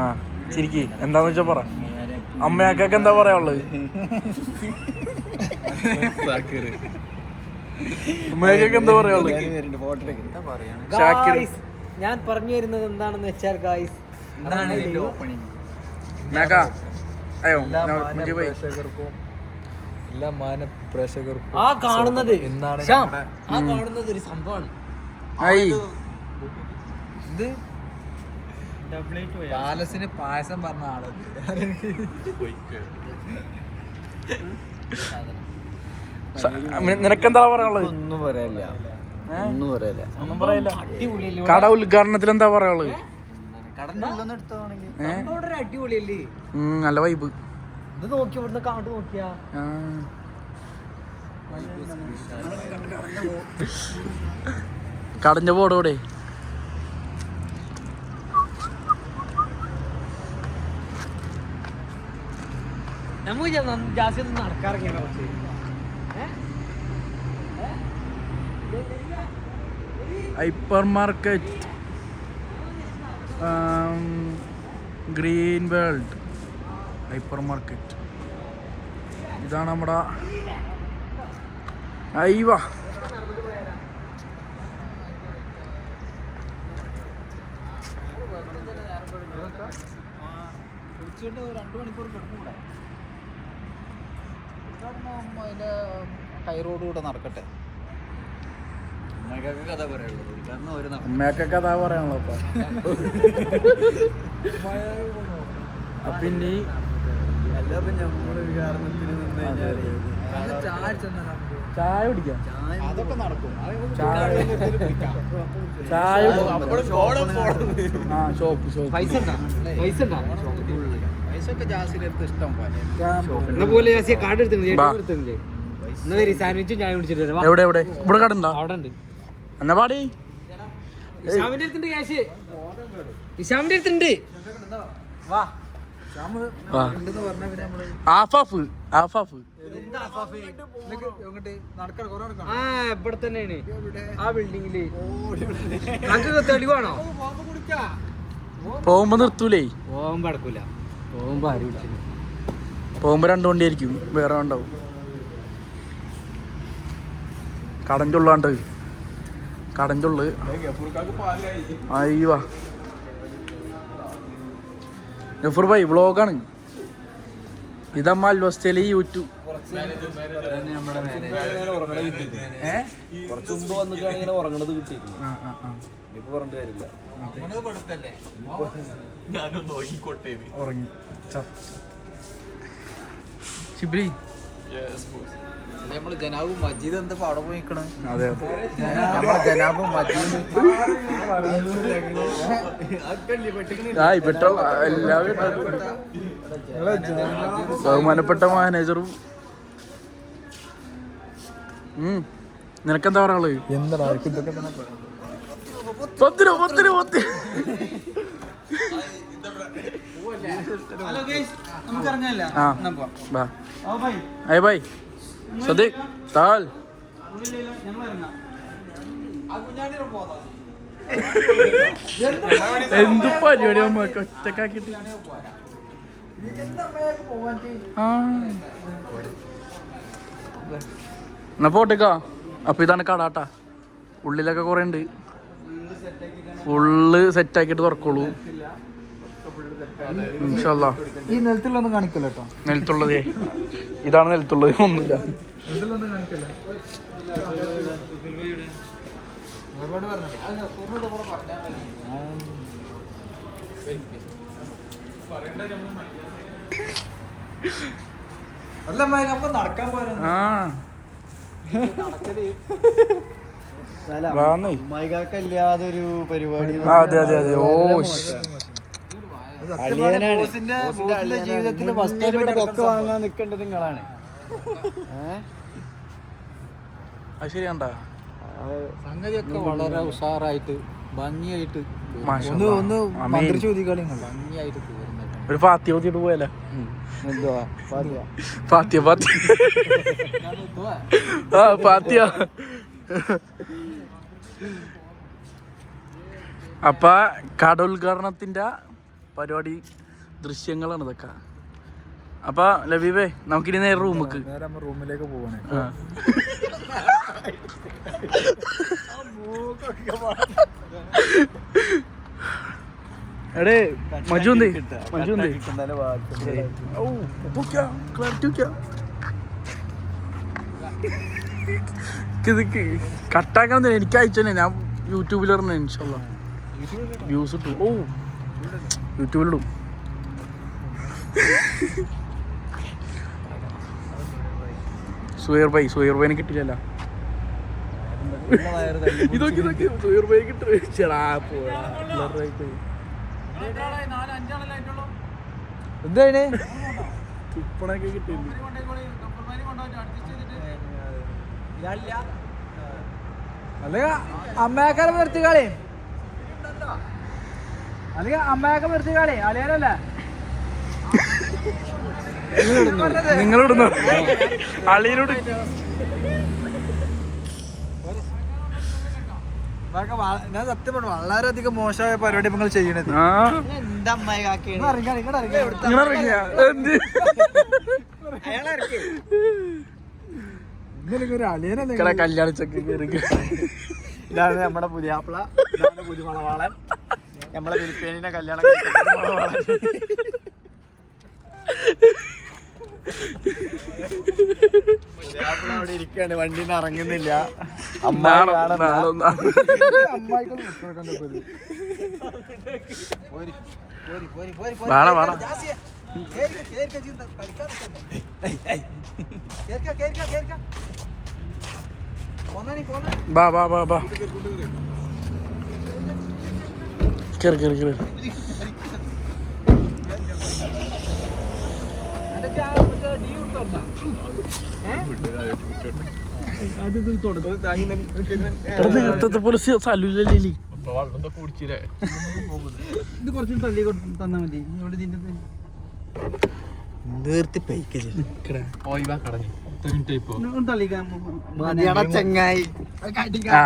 ആ ചിരിക്കി. എന്താന്ന് വെച്ചാ പറ. അമ്മയാക്കൊക്കെ എന്താ പറയാനുള്ളത്? അമ്മയാക്കൊക്കെ എന്താ പറയാനുള്ളത്? ഷാക്കിർ ഞാൻ പറഞ്ഞു വരുന്നത് എന്താണെന്ന് വെച്ചാൽ ഗായ്സ്. എല്ലാ മാന പ്രേക്ഷകർക്കും ആ കാണുന്നത്. എന്താണ് ആ കാണുന്നത് ഒരു സംഭവമാണ്. ഇത് പാലസിന് പായസം പറഞ്ഞ ആൾ. നിനക്കെന്താ പറയാനുള്ളത്? ഒന്നും പറയാനില്ല ഒന്നും പറയാനില്ല ഒന്നും പറയില്ല. കട ഉദ്ഘാടനത്തിൽ എന്താ പറയാനുള്ളത്? നല്ല വൈബ് ഇത് നോക്കി ഇവിടുന്ന് നോക്കിയാ. കടഞ്ഞ ബോർഡ് നമുക്ക് ജാസ്തി ഒന്നും നടക്കാറില്ല കുറച്ച്. Hyper market. Green world. Hyper market. ഇതാണ് നമ്മുടെ ഐവ. ഉച്ചയുടെ രണ്ട് മണിക്കൂർ കിടക്കൂടെ അതിന്റെ ടൈറോഡ് കൂടെ നടക്കട്ടെ. അമ്മയൊക്കെ കഥ പറയാനുള്ളൂ അപ്പൊ. പിന്നെ ചായ കുടിക്കാം. അതൊക്കെ നടക്കും. ചായ ചായ ആ ഷോപ്പ് ഷോപ്പ്. പൈസ പൈസ പൈസയൊക്കെ ജാസിന്റെ അടുത്ത് ഇഷ്ടം പോലെ. എന്നാ പോലെ ജാസിയെ? കാർഡ് എടുത്തിട്ടുണ്ട് ബാ. എടുത്തിട്ടുണ്ട് എന്നാ വരി സാൻഡ്വിച്ചും ചായ കുടിച്ചിട്ട് വരാം. എവിടെ എവിടെ? ഇവിടെ കടണ്ടോ അവിടെ ഉണ്ട്. എന്നാ പാടി. ഇഷാമിന്റെ അടുത്തുണ്ട് ക്യാഷ് ഇഷാമിന്റെ അടുത്തുണ്ട്. വാ. ആ. ഇവിടെ തന്നെയാണ്. ആ ബിൽഡിങ്ങിൽ. നമുക്ക് തെളിവാണോ? പോകുമ്പോ നിർത്തൂലേ? പോകുമ്പോ അടക്കൂല പോകുമ്പോ ആരും വിളിച്ചില്ല പോകുമ്പോ രണ്ടു വണ്ടി ആയിരിക്കും വേറെ ഉണ്ടാവും കടഞ്ചുള്ളാണ്ട്. കടഞ്ചുള്ളു. അയ്യോ. ഗഫൂർ ഭായി വ്ളോഗാണ്. ഇതമ്മ അൽവസ്ഥയിലെ യൂട്യൂബ് കുറച്ച് മുമ്പ് വന്നിട്ടാണ് ഇങ്ങനെ ഉറങ്ങണത് കിട്ടിയിരുന്നു. ഇനിയിപ്പോ പറഞ്ഞിട്ട് കാര്യമില്ല. ഉറങ്ങി. ശിബ്രി നമ്മൾ ജനാബും മജീദ് എന്താ അവിടെ പോയി നിക്കണേ? അതെ അതെ. നമ്മളെ ജനാബും മജീദ്. ആ ഇവിട്ടുള്ള എല്ലാവരും ബഹുമാനപ്പെട്ട മാനേജറും. നിനക്കെന്താ പറയാൾ എന്താ പത്തി അയ്യ ബൈ. സദീഖ് താൽ എന്ത് പരിപാടി നമുക്ക് ഒറ്റക്കാക്കിട്ട് ആ. എന്നാ പോട്ടേക്കാ. അപ്പൊ ഇതാണ് കടാട്ടാ. ഉള്ളിലൊക്കെ കുറെ ഉണ്ട് ഫുള്ള് സെറ്റ് ആക്കിയിട്ട് തുറക്കുള്ളൂ. നെൽത്തുള്ളത് ഈ നിലത്തിലൊന്നും കാണിക്കല്ലോ കേട്ടോ. നിലത്തുള്ളതേ. ഇതാണ് നിലത്തുള്ളത്. ഒന്നുമില്ല. അല്ല നടക്കാൻ പോരാ അമ്മായിക്കാക്കല്ലാതെ ഒരു പരിപാടി അതെ അതെ അതെ. ഓ ജീവിതത്തിൽ ഫസ്റ്റ് ടൈം വാങ്ങാൻ നിൽക്കേണ്ടത് നിങ്ങളാണ്. അത് ശരിയാണ്ടാ സംഗതിയൊക്കെ വളരെ ഉഷാറായിട്ട് ഭംഗിയായിട്ട് ഒന്ന് ഒന്ന്. മന്ത്രിച്ചോദിക്കാളി ഭംഗിയായിട്ട് തീർന്നിട്ടുണ്ട് ഒരു പാത്തി ഓതിട്ട് പോയല്ലേ? പാത്തിയ പാത്തി ആ അപ്പ കട ഉദ്ഘാടനത്തിന്റെ പരിപാടി ദൃശ്യങ്ങളാണ് ഇതൊക്കെ. അപ്പൊ ലബീബേ നമുക്കിനി നേരെ റൂമിക്ക്. നേരെ റൂമിലേക്ക് പോവാണ്. എടേ മജു എന്തേ? മജു എന്തേ? ഇത് കട്ടാക്കാൻ എനിക്ക് അയച്ചേ തന്നെ. ഞാൻ യൂട്യൂബിൽ ഇറങ്ങി ഇൻഷല്ല വ്യൂസ് ഇട്ടു. ഓ യൂട്യൂബിലിടും സുഹേർ ബൈ സുഹേർ ബൈനെ കിട്ടില്ലല്ലോ. ഇതൊക്കെ ഇതൊക്കെ സുഹേർ ബൈ കിട്ടു. ചേടാ പോടാ. പോയി. എന്താണ് തുപ്പണൊക്കെ കിട്ടിയില്ല? അല്ലെങ്കിൽ അമ്മയാക്കാരെ നിർത്തി കളി. അല്ലെങ്കിൽ അമ്മയൊക്കെ നിർത്തി കളി. അളിയാനല്ലേ? നിങ്ങളോട് അളിയനോട് ഇതൊക്കെ വള- ഞാൻ സത്യം പറഞ്ഞു വളരെയധികം മോശമായ പരിപാടി നിങ്ങൾ ചെയ്യണത്. ഇതാണ് നമ്മുടെ പുതിയ ആപ്പിള ഇതാണ് പുതിയ മണവാളൻ. നമ്മളെ ഫിലിപ്പീനിനെ കല്യാണം അവിടെ ഇരിക്കാണ്. വണ്ടിന്ന് ഇറങ്ങുന്നില്ല. വേണം, വേണം. ബാ ബാ ബാ ബാ. കേറി കേറി കേറി. ഡീ കൊടുത്തോണ്ടാ. നേരത്തെ പോലെ ഇത് കുറച്ച് തള്ളി കൊടു- തന്നാ മതി ഇവിടെ ഇതിന്റെ നിർത്തി തള്ളിക്കാൻ ചെങ്ങായി. ആ